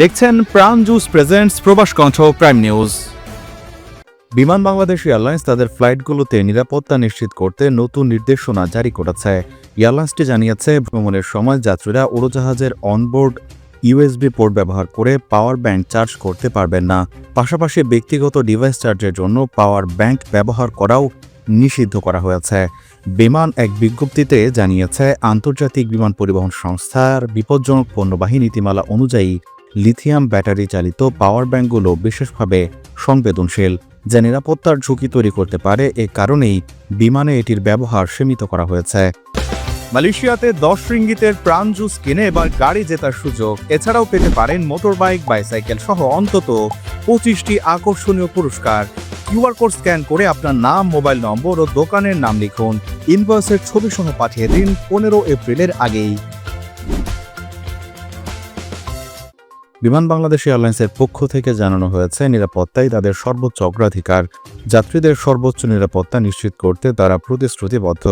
দেখছেন প্রাণ juice presents প্রবাস কণ্ঠ প্রাইম নিউজ বিমান বাংলাদেশ এয়ারলাইন্স তাদের ফ্লাইটগুলোতে নিরাপত্তা নিশ্চিত করতে নতুন নির্দেশনা জারি করেছে। এয়ারলাইন্সটি জানিয়েছে, ভ্রমণের সময় যাত্রীরা উড়োজাহাজের অনবোর্ড ইউএসবি পোর্ট ব্যবহার করে পাওয়ার ব্যাংক চার্জ করতে পারবেন না। পাশাপাশি ব্যক্তিগত ডিভাইস চার্জের জন্য পাওয়ার ব্যাংক ব্যবহার করাও নিষিদ্ধ করা হয়েছে। বিমান এক বিজ্ঞপ্তিতে জানিয়েছে, আন্তর্জাতিক বিমান পরিবহন সংস্থার বিপজ্জনক পণ্যবাহী নীতিমালা অনুযায়ী লিথিয়াম ব্যাটারি চালিত পাওয়ার ব্যাঙ্কগুলো বিশেষভাবে সংবেদনশীল, যা নিরাপত্তার ঝুঁকি তৈরি করতে পারে। এ কারণেই বিমানে এটির ব্যবহার সীমিত করা হয়েছে। মালয়েশিয়াতে দশ রিঙ্গিতের প্রাণ জুস কিনে এবার গাড়ি জেতার সুযোগ। এছাড়াও পেতে পারেন মোটরবাইক, বাইসাইকেল সহ অন্তত পঁচিশটি আকর্ষণীয় পুরস্কার। কিউআর কোড স্ক্যান করে আপনার নাম, মোবাইল নম্বর ও দোকানের নাম লিখুন। ইনভয়েসের ছবি সহ পাঠিয়ে দিন পনেরো এপ্রিলের আগেই। বিমান বাংলাদেশ এয়ারলাইন্সের পক্ষ থেকে জানানো হয়েছে নিরাপত্তাই তাদের সর্বোচ্চ অগ্রাধিকার। যাত্রীদের সর্বোচ্চ নিরাপত্তা নিশ্চিত করতে তারা প্রতিশ্রুতিবদ্ধ।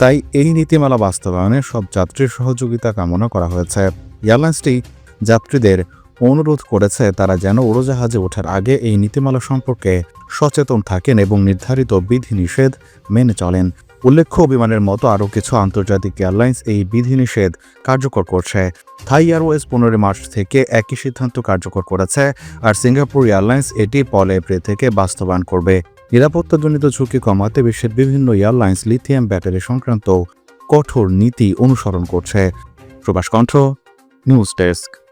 তাই এই নীতিমালা বাস্তবায়নে সব যাত্রীর সহযোগিতা কামনা করা হয়েছে। এয়ারলাইন্সটি যাত্রীদের অনুরোধ করেছে, তারা যেন উড়োজাহাজে ওঠার আগে এই নীতিমালা সম্পর্কে সচেতন থাকেন এবং নির্ধারিত বিধিনিষেধ মেনে চলেন। উল্লেখ্য, বিমানের মতো আরও কিছু আন্তর্জাতিক এয়ারলাইন্স এই বিধিনিষেধ কার্যকর করছে। থাই এয়ারওয়েজ পনেরোই মার্চ থেকে একই সিদ্ধান্ত কার্যকর করেছে, আর সিঙ্গাপুর এয়ারলাইন্স এটি পলে এপ্রিল থেকে বাস্তবায়ন করবে। নিরাপত্তাজনিত ঝুঁকি কমাতে বিশ্বের বিভিন্ন এয়ারলাইন্স লিথিয়াম ব্যাটারি সংক্রান্ত কঠোর নীতি অনুসরণ করছে। প্রবাস কণ্ঠ, নিউজ ডেস্ক।